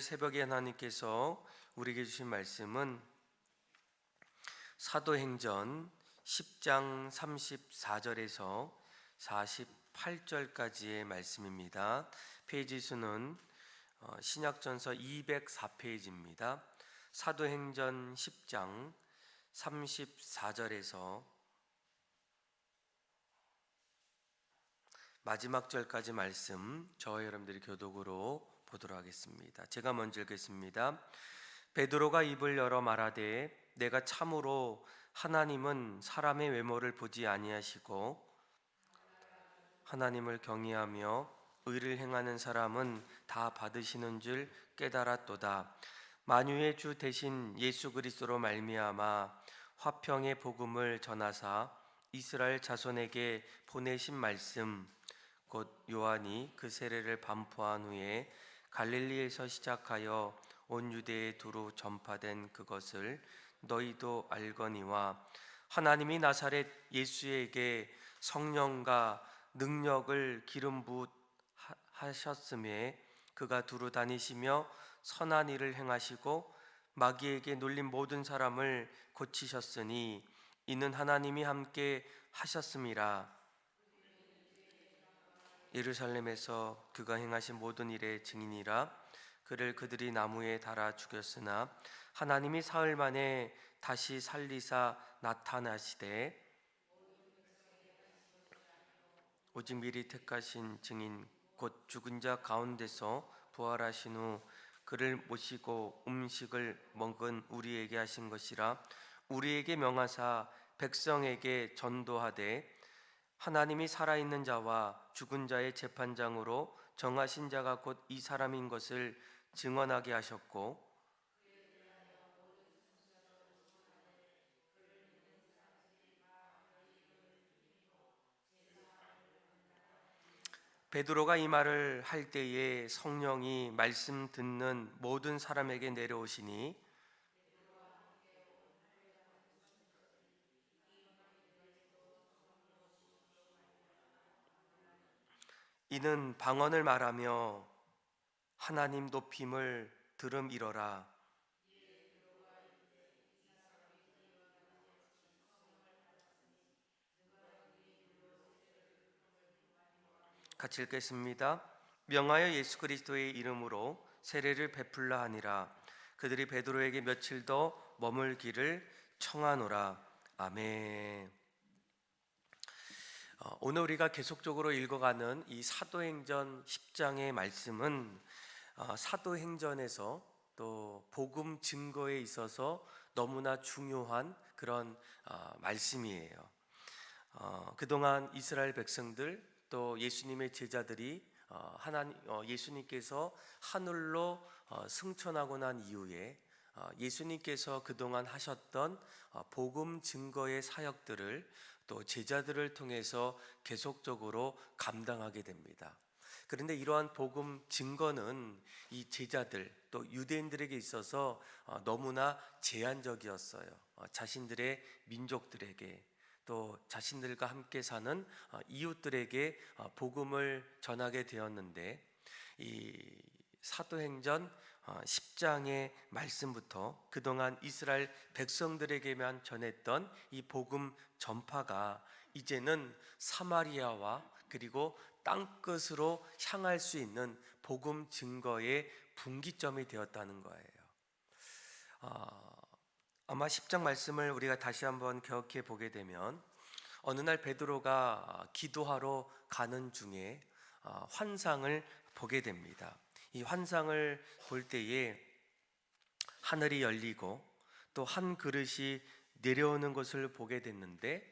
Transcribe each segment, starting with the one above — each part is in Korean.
새벽에 하나님께서 우리에게 주신 말씀은 사도행전 10장 34절에서 48절까지의 말씀입니다. 페이지 수는 어, 신약전서 204페이지입니다. 사도행전 10장 34절에서 마지막 절까지 말씀 저와 여러분들이 교독으로 보도록 하겠습니다. 제가 먼저 읽겠습니다. 베드로가 입을 열어 말하되 내가 참으로 하나님은 사람의 외모를 보지 아니하시고 하나님을 경외하며 의를 행하는 사람은 다 받으시는 줄 깨달았도다. 만유의 주 대신 예수 그리스도로 말미암아 화평의 복음을 전하사 이스라엘 자손에게 보내신 말씀 곧 요한이 그 세례를 반포한 후에 갈릴리에서 시작하여 온 유대에 두루 전파된 그것을 너희도 알거니와 하나님이 나사렛 예수에게 성령과 능력을 기름 부하 하셨음에 그가 두루 다니시며 선한 일을 행하시고 마귀에게 놀린 모든 사람을 고치셨으니 이는 하나님이 함께 하셨음이라 예루살렘에서 그가 행하신 모든 일의 증인이라 그를 그들이 나무에 달아 죽였으나 하나님이 사흘 만에 다시 살리사 나타나시되 오직 미리 택하신 증인 곧 죽은 자 가운데서 부활하신 후 그를 모시고 음식을 먹은 우리에게 하신 것이라 우리에게 명하사 백성에게 전도하되 하나님이 살아있는 자와 죽은 자의 재판장으로 정하신 자가 곧 이 사람인 것을 증언하게 하셨고 베드로가 이 말을 할 때에 성령이 말씀 듣는 모든 사람에게 내려오시니 이는 방언을 말하며 하나님 높임을 들음 이러라 같이 읽겠습니다. 명하여 예수 그리스도의 이름으로 세례를 베풀라 하니라. 그들이 베드로에게 며칠 더 머물기를 청하노라. 아멘. 어, 오늘 우리가 계속적으로 읽어가는 이 사도행전 10장의 말씀은 어, 사도행전에서 또 복음 증거에 있어서 너무나 중요한 그런 어, 말씀이에요. 어, 그동안 이스라엘 백성들 또 예수님의 제자들이 어, 하나님 어, 예수님께서 하늘로 어, 승천하고 난 이후에 어, 예수님께서 그동안 하셨던 어, 복음 증거의 사역들을 또 제자들을 통해서 계속적으로 감당하게 됩니다. 그런데 이러한 복음 증거는 이 제자들 또 유대인들에게 있어서 어, 너무나 제한적이었어요. 어, 자신들의 민족들에게 또 자신들과 함께 사는 어, 이웃들에게 어, 복음을 전하게 되었는데 이 사도행전 10장의 말씀부터 그동안 이스라엘 백성들에게만 전했던 이 복음 전파가 이제는 사마리아와 그리고 땅 끝으로 향할 수 있는 복음 증거의 분기점이 되었다는 거예요. 어, 아마 10장 말씀을 우리가 다시 한번 기억해 보게 되면 어느 날 베드로가 기도하러 가는 중에 어, 환상을 보게 됩니다. 이 환상을 볼 때에 하늘이 열리고 또 한 그릇이 내려오는 것을 보게 됐는데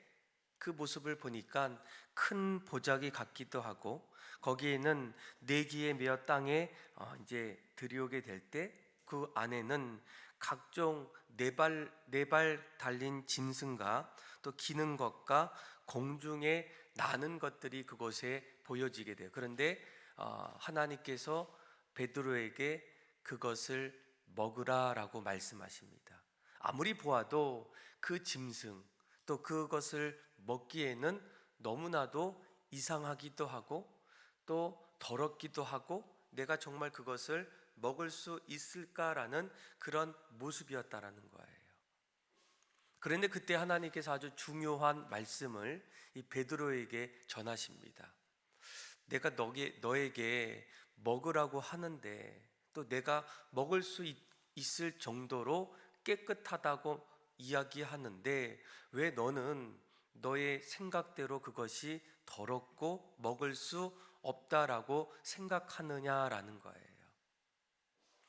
그 모습을 보니까 큰 보자기 같기도 하고 거기에는 네기의 메어 땅에 어, 이제 들여오게 될 때 그 안에는 각종 네발 네발 달린 짐승과 또 기는 것과 공중에 나는 것들이 그곳에 보여지게 돼요. 그런데 어, 하나님께서 베드로에게 그것을 먹으라라고 말씀하십니다. 아무리 보아도 그 짐승 또 그것을 먹기에는 너무나도 이상하기도 하고 또 더럽기도 하고 내가 정말 그것을 먹을 수 있을까라는 그런 모습이었다라는 거예요. 그런데 그때 하나님께서 아주 중요한 말씀을 이 베드로에게 전하십니다. 내가 너게, 너에게 먹으라고 하는데 또 내가 먹을 수 있, 있을 정도로 깨끗하다고 이야기하는데 왜 너는 너의 생각대로 그것이 더럽고 먹을 수 없다라고 생각하느냐라는 거예요.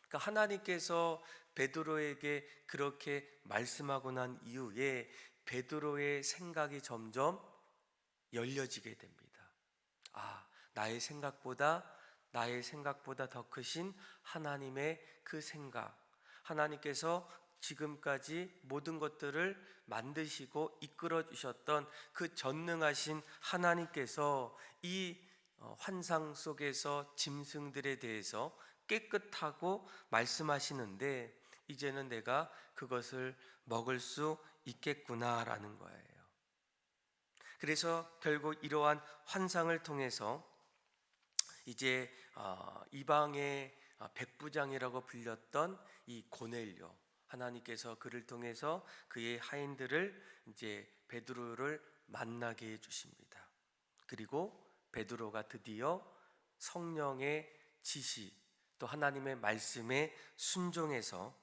그러니까 하나님께서 베드로에게 그렇게 말씀하고 난 이후에 베드로의 생각이 점점 열려지게 됩니다. 아, 나의 생각보다 나의 생각보다 더 크신 하나님의 그 생각. 하나님께서 지금까지 모든 것들을 만드시고 이끌어 주셨던 그 전능하신 하나님께서 이 어, 환상 속에서 짐승들에 대해서 깨끗하고 말씀하시는데 이제는 내가 그것을 먹을 수 있겠구나라는 거예요. 그래서 결국 이러한 환상을 통해서 이제 어, 이방의 어, 백부장이라고 불렸던 이 고넬료 하나님께서 그를 통해서 그의 하인들을 이제 베드로를 만나게 해 주십니다. 그리고 베드로가 드디어 성령의 지시 또 하나님의 말씀에 순종해서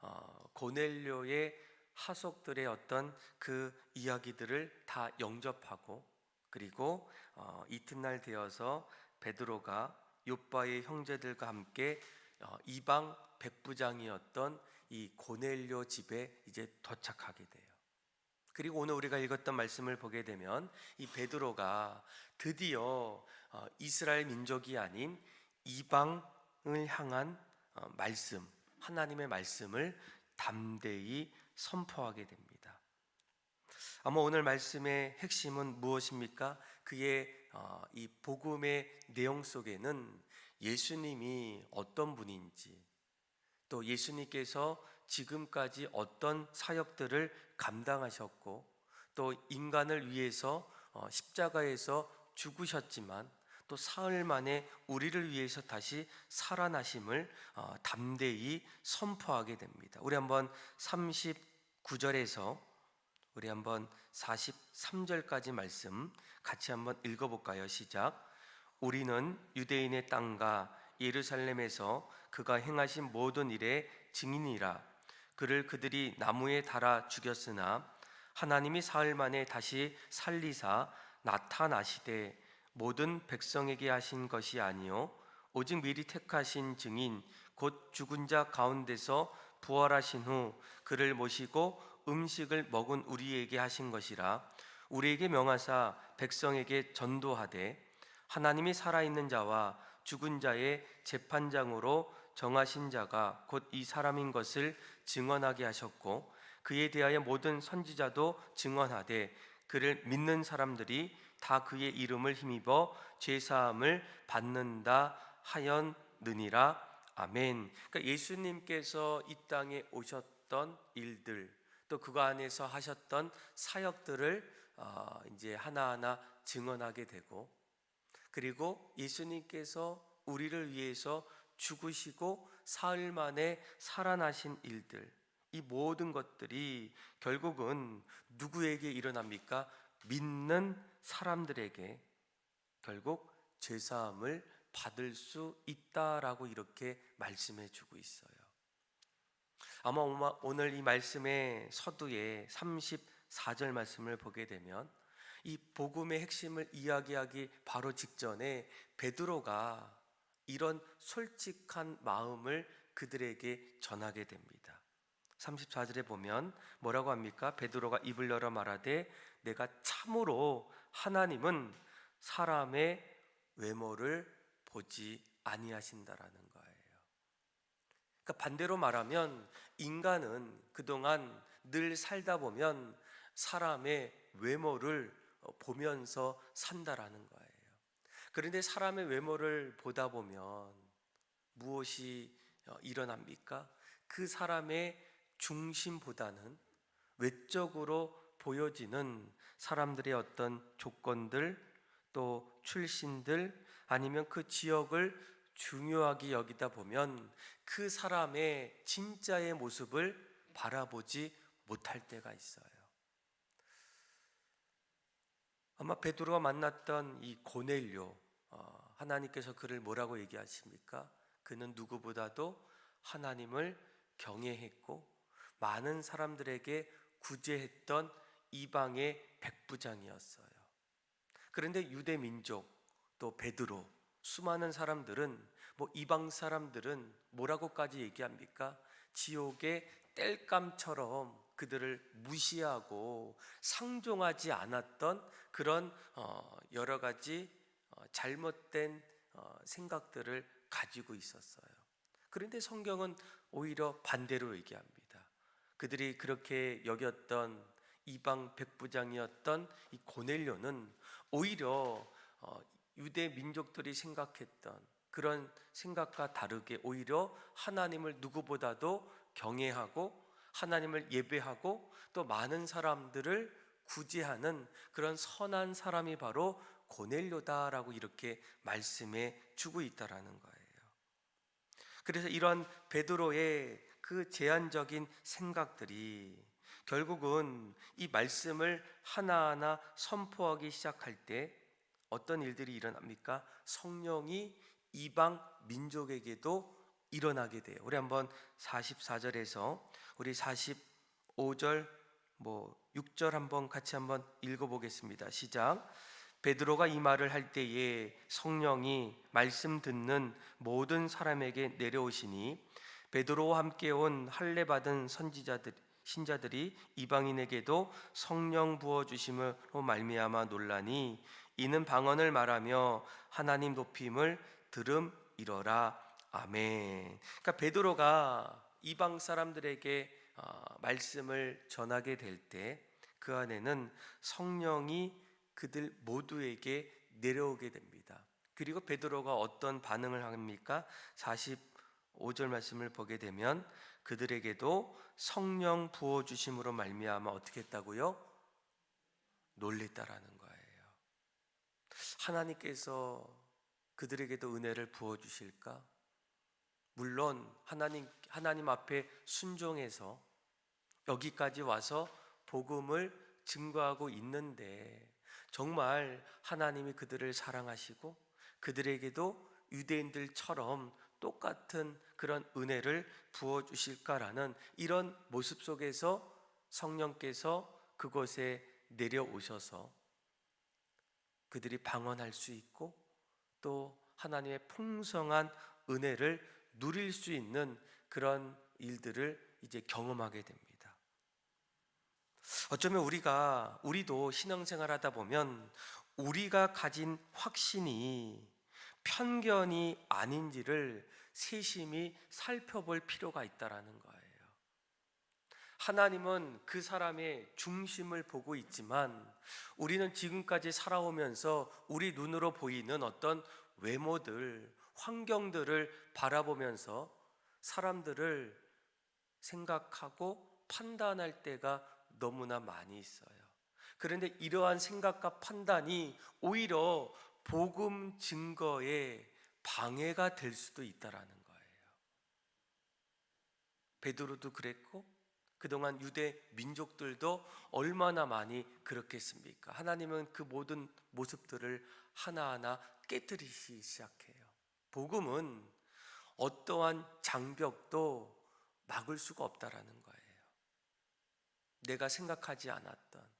어, 고넬료의 하속들의 어떤 그 이야기들을 다 영접하고 그리고 어, 이튿날 되어서 베드로가 요바의 형제들과 함께 어, 이방 백부장이었던 이 고넬료 집에 이제 도착하게 돼요. 그리고 오늘 우리가 읽었던 말씀을 보게 되면 이 베드로가 드디어 어, 이스라엘 민족이 아닌 이방을 향한 어, 말씀, 하나님의 말씀을 담대히 선포하게 됩니다. 아마 오늘 말씀의 핵심은 무엇입니까? 그의 어, 이 복음의 내용 속에는 예수님이 어떤 분인지 또 예수님께서 지금까지 어떤 사역들을 감당하셨고 또 인간을 위해서 어, 십자가에서 죽으셨지만 또 사흘 만에 우리를 위해서 다시 살아나심을 어, 담대히 선포하게 됩니다. 우리 한번 39절에서 우리 한번 43절까지 말씀 같이 한번 읽어볼까요? 시작. 우리는 유대인의 땅과 예루살렘에서 그가 행하신 모든 일의 증인이라. 그를 그들이 나무에 달아 죽였으나 하나님이 사흘 만에 다시 살리사 나타나시되 모든 백성에게 하신 것이 아니요 오직 미리 택하신 증인 곧 죽은 자 가운데서 부활하신 후 그를 모시고 음식을 먹은 우리에게 하신 것이라 우리에게 명하사 백성에게 전도하되 하나님이 살아있는 자와 죽은 자의 재판장으로 정하신 자가 곧 이 사람인 것을 증언하게 하셨고 그에 대하여 모든 선지자도 증언하되 그를 믿는 사람들이 다 그의 이름을 힘입어 죄 사함을 받는다 하였느니라 아멘. 그러니까 예수님께서 이 땅에 오셨던 일들 또 그거 안에서 하셨던 사역들을 어, 이제 하나하나 증언하게 되고 그리고 예수님께서 우리를 위해서 죽으시고 사흘 만에 살아나신 일들 이 모든 것들이 결국은 누구에게 일어납니까? 믿는 사람들에게 결국 죄 사함을 받을 수 있다라고 이렇게 말씀해 주고 있어요. 아마 오늘 이 말씀의 서두에 34절 말씀을 보게 되면 이 복음의 핵심을 이야기하기 바로 직전에 베드로가 이런 솔직한 마음을 그들에게 전하게 됩니다. 34절에 보면 뭐라고 합니까? 베드로가 입을 열어 말하되 내가 참으로 하나님은 사람의 외모를 보지 아니하신다라는 거예요. 그러니까 반대로 말하면 인간은 그동안 늘 살다 보면 사람의 외모를 보면서 산다라는 거예요. 그런데 사람의 외모를 보다 보면 무엇이 일어납니까? 그 사람의 중심보다는 외적으로 보여지는 사람들의 어떤 조건들 또 출신들 아니면 그 지역을 중요하게 여기다 보면 그 사람의 진짜의 모습을 바라보지 못할 때가 있어요. 아마 베드로가 만났던 이 고넬료 어, 하나님께서 그를 뭐라고 얘기하십니까? 그는 누구보다도 하나님을 경외했고 많은 사람들에게 구제했던 이방의 백부장이었어요. 그런데 유대 민족 또 베드로 수많은 사람들은 뭐 이방 사람들은 뭐라고까지 얘기합니까? 지옥의 땔감처럼 그들을 무시하고 상종하지 않았던 그런 어, 여러 가지 어, 잘못된 어, 생각들을 가지고 있었어요. 그런데 성경은 오히려 반대로 얘기합니다. 그들이 그렇게 여겼던 이방 백부장이었던 이 고넬료는 오히려 어, 유대 민족들이 생각했던 그런 생각과 다르게 오히려 하나님을 누구보다도 경외하고 하나님을 예배하고 또 많은 사람들을 구제하는 그런 선한 사람이 바로 고넬료다라고 이렇게 말씀해 주고 있다라는 거예요. 그래서 이런 베드로의 그 제한적인 생각들이 결국은 이 말씀을 하나하나 선포하기 시작할 때 어떤 일들이 일어납니까? 성령이 이방 민족에게도 일어나게 돼요. 우리 한번 44절에서 우리 45절 뭐 6절 한번 같이 한번 읽어 보겠습니다. 시작. 베드로가 이 말을 할 때에 성령이 말씀 듣는 모든 사람에게 내려오시니 베드로와 함께 온 할례 받은 선지자들 신자들이 이방인에게도 성령 부어 주심으로 말미암아 논라니 이는 방언을 말하며 하나님 높임을 들음 이러라 아멘. 그러니까 베드로가 이방 사람들에게 어, 말씀을 전하게 될 때 그 안에는 성령이 그들 모두에게 내려오게 됩니다. 그리고 베드로가 어떤 반응을 합니까? 45절 말씀을 보게 되면 그들에게도 성령 부어 주심으로 말미암아 어떻게 했다고요? 놀랬다라는 거예요. 하나님께서 그들에게도 은혜를 부어 주실까? 물론 하나님 하나님 앞에 순종해서 여기까지 와서 복음을 증거하고 있는데 정말 하나님이 그들을 사랑하시고 그들에게도 유대인들처럼 똑같은 그런 은혜를 부어 주실까라는 이런 모습 속에서 성령께서 그곳에 내려오셔서 그들이 방언할 수 있고 또 하나님의 풍성한 은혜를 누릴 수 있는 그런 일들을 이제 경험하게 됩니다. 어쩌면 우리가 우리도 신앙생활 하다 보면 우리가 가진 확신이 편견이 아닌지를 세심히 살펴볼 필요가 있다라는 거예요. 하나님은 그 사람의 중심을 보고 있지만 우리는 지금까지 살아오면서 우리 눈으로 보이는 어떤 외모들, 환경들을 바라보면서 사람들을 생각하고 판단할 때가 너무나 많이 있어요. 그런데 이러한 생각과 판단이 오히려 복음 증거에 방해가 될 수도 있다라는 거예요. 베드로도 그랬고 그동안 유대 민족들도 얼마나 많이 그렇겠습니까? 하나님은 그 모든 모습들을 하나하나 깨뜨리기 시작해요. 복음은 어떠한 장벽도 막을 수가 없다라는 거예요. 내가 생각하지 않았던,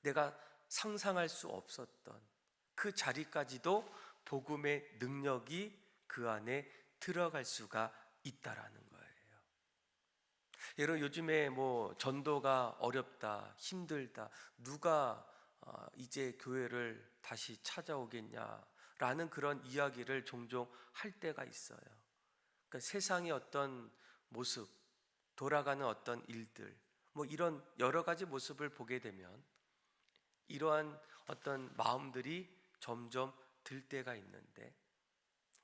내가 상상할 수 없었던 그 자리까지도 복음의 능력이 그 안에 들어갈 수가 있다라는 거예요. 여러분 요즘에 뭐 전도가 어렵다, 힘들다, 누가 어, 이제 교회를 다시 찾아오겠냐 라는 그런 이야기를 종종 할 때가 있어요. 그러니까 세상의 어떤 모습, 돌아가는 어떤 일들, 뭐 이런 여러 가지 모습을 보게 되면 이러한 어떤 마음들이 점점 들 때가 있는데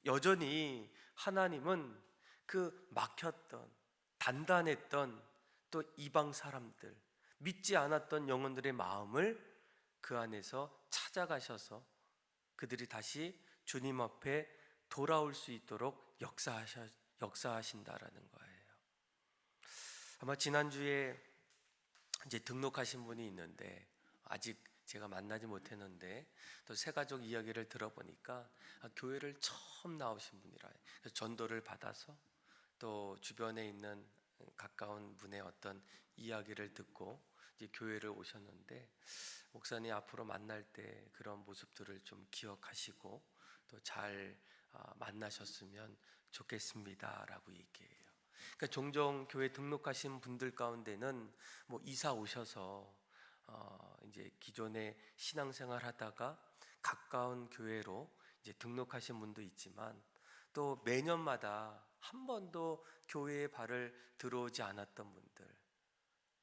여전히 하나님은 그 막혔던 단단했던 또 이방 사람들 믿지 않았던 영혼들의 마음을 그 안에서 찾아가셔서 그들이 다시 주님 앞에 돌아올 수 있도록 역사하셔 역사하신다라는 거예요. 아마 지난주에 이제 등록하신 분이 있는데 아직 제가 만나지 못했는데 또 새 가족 이야기를 들어보니까 아, 교회를 처음 나오신 분이라 전도를 받아서 또 주변에 있는 가까운 분의 어떤 이야기를 듣고 이제 교회를 오셨는데 목사님 앞으로 만날 때 그런 모습들을 좀 기억하시고 또잘 아, 만나셨으면 좋겠습니다라고 얘기해요. 그러니까 종종 교회 등록하신 분들 가운데는 뭐 이사 오셔서 어 이제 기존에 신앙생활 하다가 가까운 교회로 이제 등록하신 분도 있지만 또 매년마다 한 번도 교회에 발을 들어오지 않았던 분들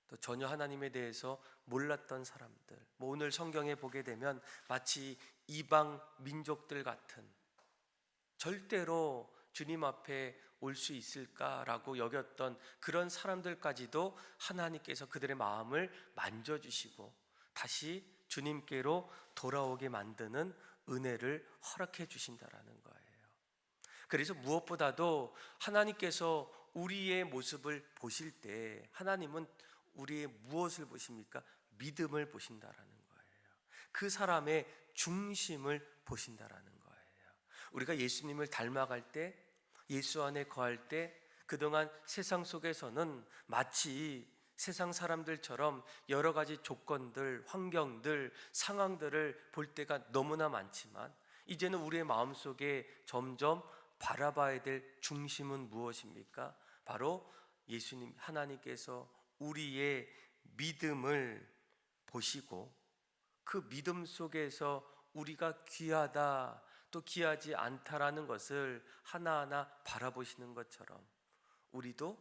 또 전혀 하나님에 대해서 몰랐던 사람들 뭐 오늘 성경에 보게 되면 마치 이방 민족들 같은 절대로 주님 앞에 올 수 있을까라고 여겼던 그런 사람들까지도 하나님께서 그들의 마음을 만져주시고 다시 주님께로 돌아오게 만드는 은혜를 허락해 주신다라는 거예요. 그래서 무엇보다도 하나님께서 우리의 모습을 보실 때 하나님은 우리의 무엇을 보십니까? 믿음을 보신다라는 거예요. 그 사람의 중심을 보신다라는 거예요. 우리가 예수님을 닮아갈 때 예수 안에 거할 때 그동안 세상 속에서는 마치 세상 사람들처럼 여러 가지 조건들, 환경들, 상황들을 볼 때가 너무나 많지만 이제는 우리의 마음 속에 점점 바라봐야 될 중심은 무엇입니까? 바로 예수님 하나님께서 우리의 믿음을 보시고 그 믿음 속에서 우리가 귀하다 또 귀하지 않다라는 것을 하나하나 바라보시는 것처럼 우리도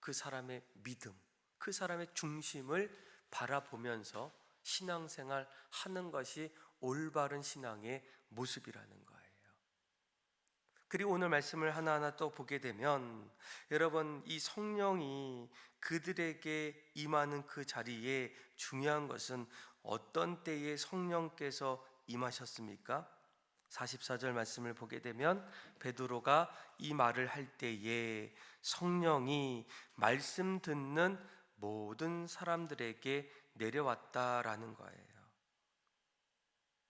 그 사람의 믿음, 그 사람의 중심을 바라보면서 신앙생활 하는 것이 올바른 신앙의 모습이라는. 그리고 오늘 말씀을 하나하나 또 보게 되면 여러분 이 성령이 그들에게 임하는 그 자리에 중요한 것은 어떤 때에 성령께서 임하셨습니까? 44절 말씀을 보게 되면 베드로가 이 말을 할 때에 성령이 말씀 듣는 모든 사람들에게 내려왔다라는 거예요.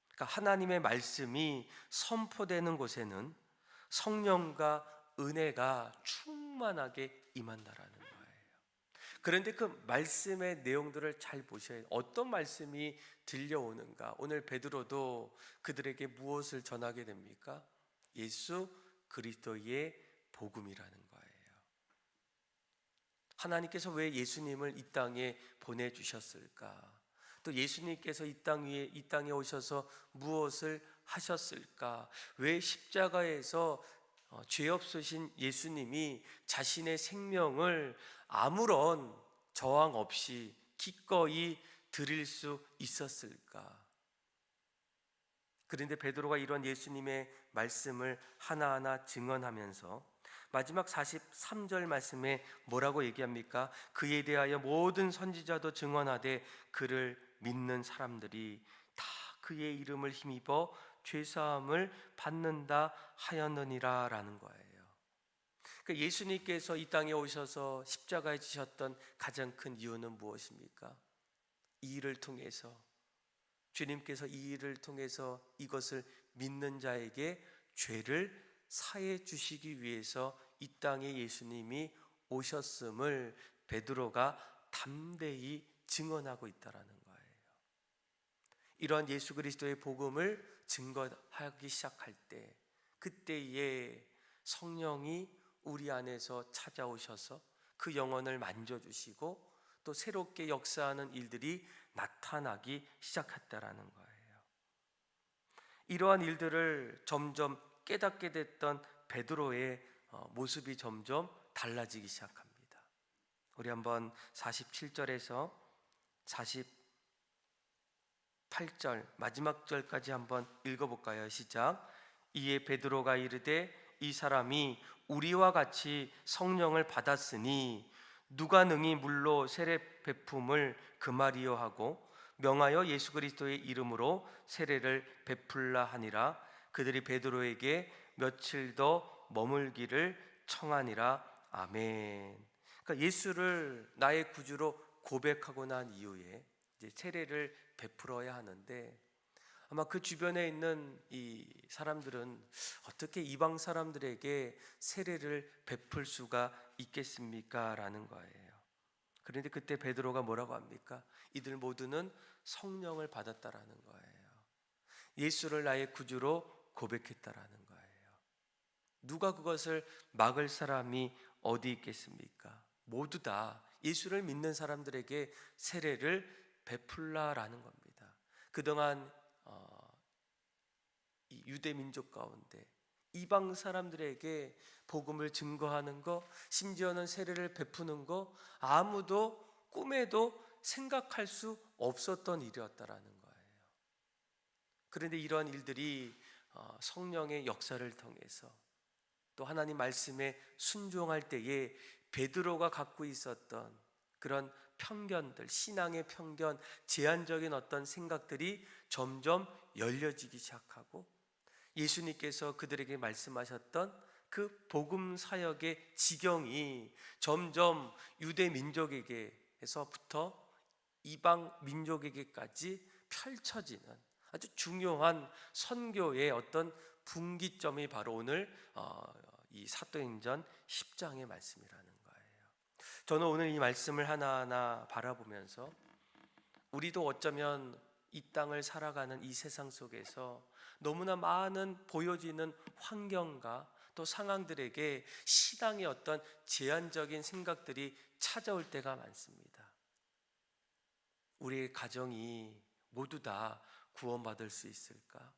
그러니까 하나님의 말씀이 선포되는 곳에는 성령과 은혜가 충만하게 임한다라는 거예요. 그런데 그 말씀의 내용들을 잘 보셔야 해요. 어떤 말씀이 들려오는가? 오늘 베드로도 그들에게 무엇을 전하게 됩니까? 예수 그리스도의 복음이라는 거예요. 하나님께서 왜 예수님을 이 땅에 보내 주셨을까? 또 예수님께서 이 땅 위에 이 땅에 오셔서 무엇을 하셨을까? 왜 십자가에서 어, 죄 없으신 예수님이 자신의 생명을 아무런 저항 없이 기꺼이 드릴 수 있었을까? 그런데 베드로가 이런 예수님의 말씀을 하나하나 증언하면서 마지막 43절 말씀에 뭐라고 얘기합니까? 그에 대하여 모든 선지자도 증언하되 그를 믿는 사람들이 다 그의 이름을 힘입어 죄사함을 받는다 하였느니라라는 거예요. 그러니까 예수님께서 이 땅에 오셔서 십자가에 지셨던 가장 큰 이유는 무엇입니까? 이 일을 통해서 주님께서 이 일을 통해서 이것을 믿는 자에게 죄를 사해 주시기 위해서 이 땅에 예수님이 오셨음을 베드로가 담대히 증언하고 있다라는 거예요. 이러한 예수 그리스도의 복음을 증거하기 시작할 때 그때에 성령이 우리 안에서 찾아오셔서 그 영혼을 만져주시고 또 새롭게 역사하는 일들이 나타나기 시작했다라는 거예요. 이러한 일들을 점점 깨닫게 됐던 베드로의 어, 모습이 점점 달라지기 시작합니다. 우리 한번 47절에서 48절 마지막 절까지 한번 읽어볼까요? 시작. 이에 베드로가 이르되 이 사람이 우리와 같이 성령을 받았으니 누가 능히 물로 세례 베품을 금하리요 하고 명하여 예수 그리스도의 이름으로 세례를 베풀라 하니라 그들이 베드로에게 며칠 더 머물기를 청하니라 아멘. 그러니까 예수를 나의 구주로 고백하고 난 이후에 이제 세례를 베풀어야 하는데 아마 그 주변에 있는 이 사람들은 어떻게 이방 사람들에게 세례를 베풀 수가 있겠습니까? 라는 거예요. 그런데 그때 베드로가 뭐라고 합니까? 이들 모두는 성령을 받았다라는 거예요. 예수를 나의 구주로 고백했다라는 거예요. 누가 그것을 막을 사람이 어디 있겠습니까? 모두 다 예수를 믿는 사람들에게 세례를 베풀라라는 겁니다. 그동안 어, 이 유대 민족 가운데 이방 사람들에게 복음을 증거하는 거, 심지어는 세례를 베푸는 거 아무도 꿈에도 생각할 수 없었던 일이었다라는 거예요. 그런데 이러한 일들이 어, 성령의 역사를 통해서 또 하나님 말씀에 순종할 때에 베드로가 갖고 있었던 그런 편견들, 신앙의 편견, 제한적인 어떤 생각들이 점점 열려지기 시작하고 예수님께서 그들에게 말씀하셨던 그 복음 사역의 지경이 점점 유대 민족에게서부터 이방 민족에게까지 펼쳐지는 아주 중요한 선교의 어떤 분기점이 바로 오늘 어, 이 사도행전 10장의 말씀이라는. 저는 오늘 이 말씀을 하나하나 바라보면서 우리도 어쩌면 이 땅을 살아가는 이 세상 속에서 너무나 많은 보여지는 환경과 또 상황들에게 신앙의 어떤 제한적인 생각들이 찾아올 때가 많습니다. 우리의 가정이 모두 다 구원받을 수 있을까?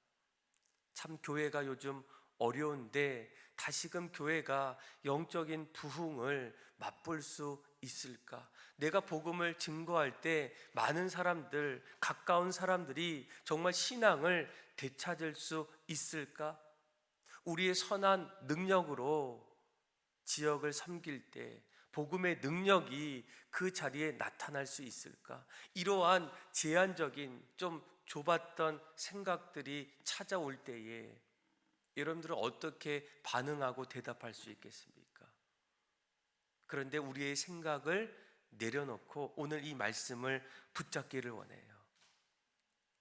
참 교회가 요즘 어려운데 다시금 교회가 영적인 부흥을 맛볼 수 있을까? 내가 복음을 증거할 때 많은 사람들, 가까운 사람들이 정말 신앙을 되찾을 수 있을까? 우리의 선한 능력으로 지역을 섬길 때 복음의 능력이 그 자리에 나타날 수 있을까? 이러한 제한적인 좀 좁았던 생각들이 찾아올 때에 여러분들은 어떻게 반응하고 대답할 수 있겠습니까? 그런데 우리의 생각을 내려놓고 오늘 이 말씀을 붙잡기를 원해요.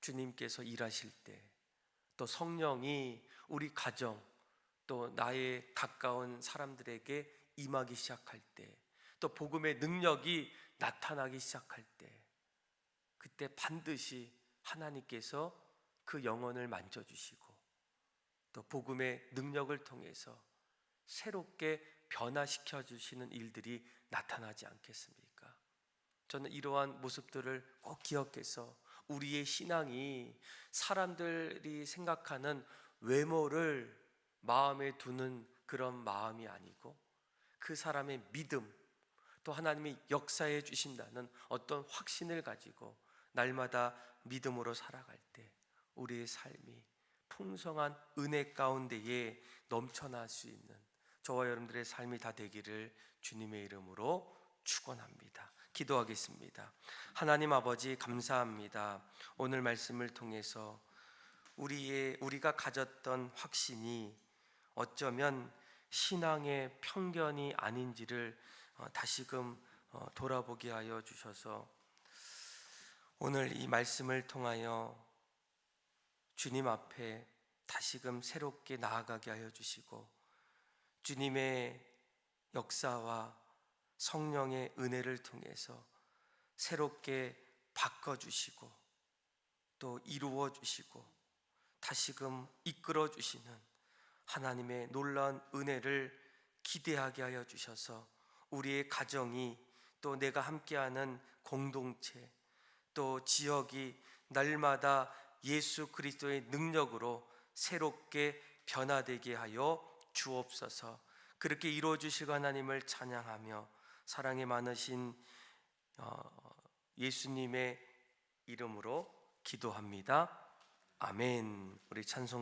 주님께서 일하실 때, 또 성령이 우리 가정, 또 나의 가까운 사람들에게 임하기 시작할 때, 또 복음의 능력이 나타나기 시작할 때, 그때 반드시 하나님께서 그 영혼을 만져주시고, 또 복음의 능력을 통해서 새롭게 변화시켜 주시는 일들이 나타나지 않겠습니까? 저는 이러한 모습들을 꼭 기억해서 우리의 신앙이 사람들이 생각하는 외모를 마음에 두는 그런 마음이 아니고 그 사람의 믿음 또 하나님이 역사해 주신다는 어떤 확신을 가지고 날마다 믿음으로 살아갈 때 우리의 삶이 풍성한 은혜 가운데에 넘쳐날 수 있는 저와 여러분들의 삶이 다 되기를 주님의 이름으로 축원합니다. 기도하겠습니다. 하나님 아버지 감사합니다. 오늘 말씀을 통해서 우리의 우리가 가졌던 확신이 어쩌면 신앙의 편견이 아닌지를 어, 다시금 어, 돌아보게 하여 주셔서 오늘 이 말씀을 통하여 주님 앞에 다시금 새롭게 나아가게 하여 주시고 주님의 역사와 성령의 은혜를 통해서 새롭게 바꿔 주시고 또 이루어 주시고 다시금 이끌어 주시는 하나님의 놀라운 은혜를 기대하게 하여 주셔서 우리의 가정이 또 내가 함께하는 공동체 또 지역이 날마다 예수 그리스도의 능력으로 새롭게 변화되게 하여 주옵소서. 그렇게 이루어 주시고 하나님을 찬양하며 사랑이 많으신 어, 예수님의 이름으로 기도합니다. 아멘. 우리 찬송